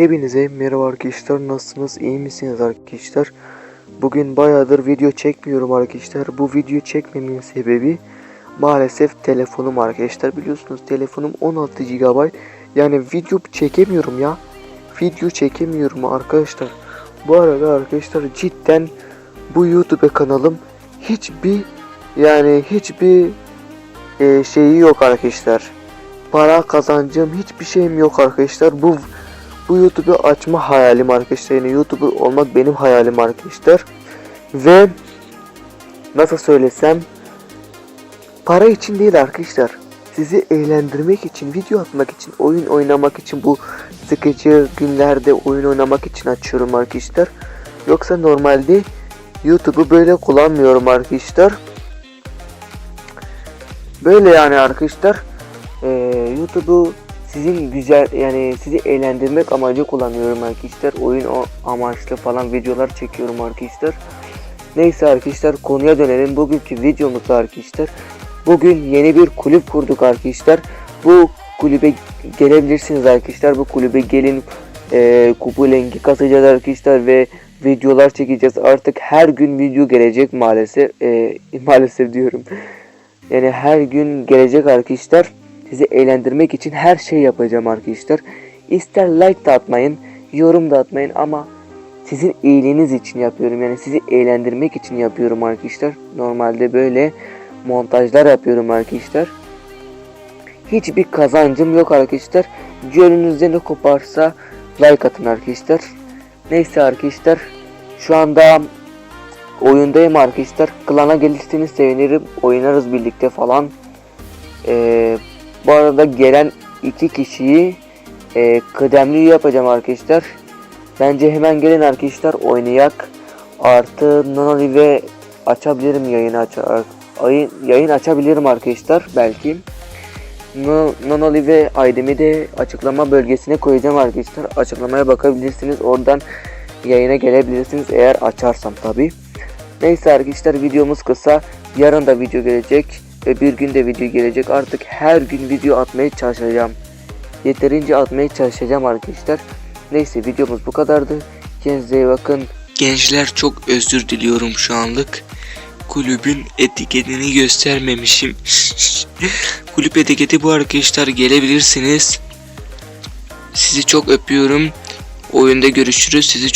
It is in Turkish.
Hepinize merhaba arkadaşlar nasılsınız iyi misiniz arkadaşlar? Bugün bayağıdır video çekmiyorum arkadaşlar. Bu video çekmemin sebebi Maalesef telefonum arkadaşlar. Biliyorsunuz telefonum 16 GB Yani video çekemiyorum ya. Video çekemiyorum arkadaşlar. Bu arada arkadaşlar cidden Bu YouTube kanalım Hiçbir yani hiçbir e, şeyi yok arkadaşlar. Para kazancım hiçbir şeyim yok arkadaşlar. Bu bu YouTube'u açma hayalim arkadaşlar. Yani YouTuber olmak benim hayalim arkadaşlar. Ve nasıl söylesem para için değil arkadaşlar. Sizi eğlendirmek için, video atmak için, oyun oynamak için bu sıkıcı günlerde oyun oynamak için açıyorum arkadaşlar. Yoksa normalde YouTube'u böyle kullanmıyorum arkadaşlar. Böyle yani arkadaşlar. Ee, YouTube'u sizin güzel yani sizi eğlendirmek amacı kullanıyorum arkadaşlar. Oyun o amaçlı falan videolar çekiyorum arkadaşlar. Neyse arkadaşlar konuya dönelim. Bugünkü videomuzda arkadaşlar. Bugün yeni bir kulüp kurduk arkadaşlar. Bu kulübe gelebilirsiniz arkadaşlar. Bu kulübe gelin e, kupu lengi kasacağız arkadaşlar ve videolar çekeceğiz. Artık her gün video gelecek maalesef. E, maalesef diyorum. Yani her gün gelecek arkadaşlar sizi eğlendirmek için her şey yapacağım arkadaşlar. İster like da atmayın, yorum da atmayın ama sizin iyiliğiniz için yapıyorum. Yani sizi eğlendirmek için yapıyorum arkadaşlar. Normalde böyle montajlar yapıyorum arkadaşlar. Hiçbir kazancım yok arkadaşlar. Gönlünüzde ne koparsa like atın arkadaşlar. Neyse arkadaşlar. Şu anda oyundayım arkadaşlar. Klana gelirseniz sevinirim. Oynarız birlikte falan. Ee, bu arada gelen iki kişiyi e, kıdemli yapacağım arkadaşlar. Bence hemen gelin arkadaşlar oynayak. Artı Nonoli ve açabilirim yayını açar. Ayın, yayın açabilirim arkadaşlar belki. No, Nonoli ve Aydem'i de açıklama bölgesine koyacağım arkadaşlar. Açıklamaya bakabilirsiniz. Oradan yayına gelebilirsiniz eğer açarsam tabi. Neyse arkadaşlar videomuz kısa. Yarın da video gelecek ve bir günde video gelecek. Artık her gün video atmaya çalışacağım. Yeterince atmaya çalışacağım arkadaşlar. Neyse videomuz bu kadardı. Kendinize bakın. Gençler çok özür diliyorum şu anlık. Kulübün etiketini göstermemişim. Kulüp etiketi bu arkadaşlar gelebilirsiniz. Sizi çok öpüyorum. Oyunda görüşürüz. Sizi